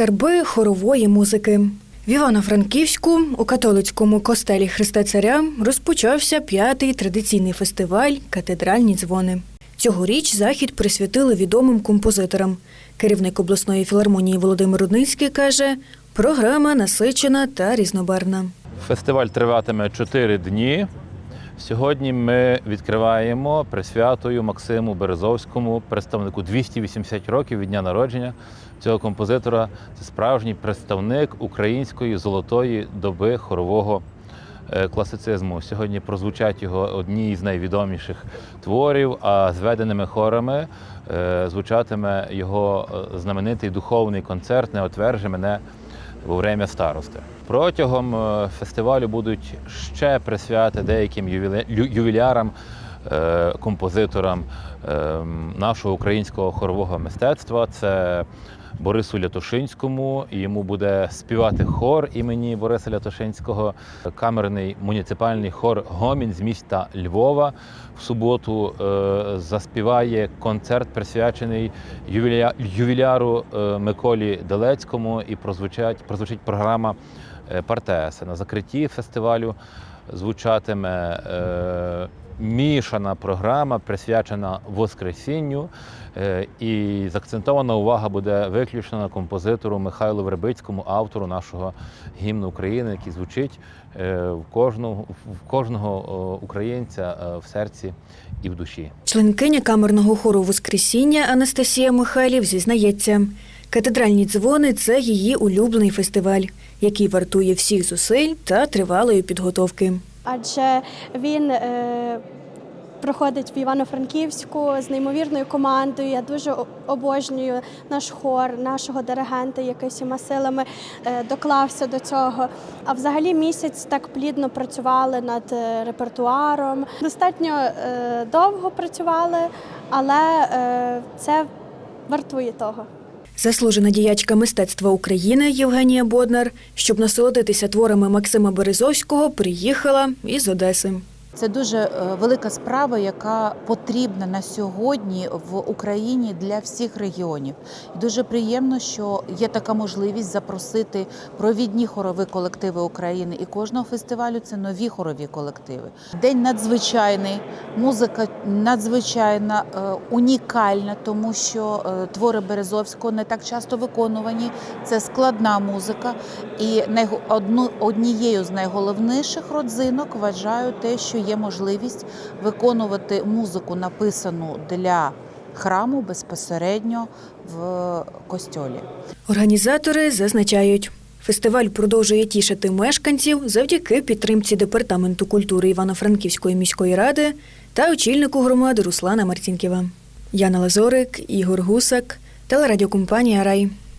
Скарби хорової музики. В Івано-Франківську у католицькому костелі Христа Царя розпочався п'ятий традиційний фестиваль Катедральні дзвони. Цьогоріч захід присвятили відомим композиторам. Керівник обласної філармонії Володимир Рудницький каже, програма насичена та різнобарвна. Фестиваль триватиме 4 дні. Сьогодні ми відкриваємо присвятою Максиму Березовському, представнику 280 років від дня народження цього композитора. Це справжній представник української золотої доби хорового е, класицизму. Сьогодні прозвучать його одні з найвідоміших творів, а зведеними хорами е, звучатиме його е, знаменитий духовний концерт Не отвержи мене во время старости. Протягом е, фестивалю будуть ще присвяти деяким ювілярам, композиторам е, нашого українського хорового мистецтва. Це Борису Лятошинському, йому буде співати хор імені Бориса Лятошинського, камерний муніципальний хор Гомін з міста Львова. В суботу е, заспіває концерт, присвячений ювіля... ювіляру е, Миколі Делецькому, і прозвучать, прозвучить програма е, Партеса. На закритті фестивалю звучатиме е, мішана програма, присвячена Воскресінню. Е, І закцентована увага буде виключно на композитору Михайлу Вербицькому, автору нашого гімну України, який звучить в кожного, в кожного українця в серці і в душі. Членкиня камерного хору Воскресіння Анастасія Михайлів зізнається, катедральні дзвони це її улюблений фестиваль, який вартує всіх зусиль та тривалої підготовки. адже він е, проходить в Івано-Франківську з неймовірною командою. Я дуже обожнюю наш хор, нашого диригента, який всіма силами е, доклався до цього. А взагалі місяць так плідно працювали над е, репертуаром. Достатньо е, довго працювали, але це вартує того. Заслужена діячка мистецтва України Євгенія Боднар, щоб насолодитися творами Максима Березовського, приїхала із Одеси. Це дуже е, велика справа, яка потрібна на сьогодні в Україні для всіх регіонів. Дуже приємно, що є така можливість запросити провідні хорові колективи України. І кожного фестивалю це нові хорові колективи. День надзвичайний, музика надзвичайна, е, унікальна, тому що е, твори Березовського не так часто виконувані. Це складна музика. І однією з найголовніших родзинок вважаю те, що є можливість виконувати музику, написану для храму безпосередньо в костьолі. Організатори зазначають, фестиваль продовжує тішити мешканців завдяки підтримці департаменту культури Івано-Франківської міської ради та очільнику громади Руслана Марцінкєва. Яна Лазорик, Ігор Гусак, телерадіокомпанія Рай.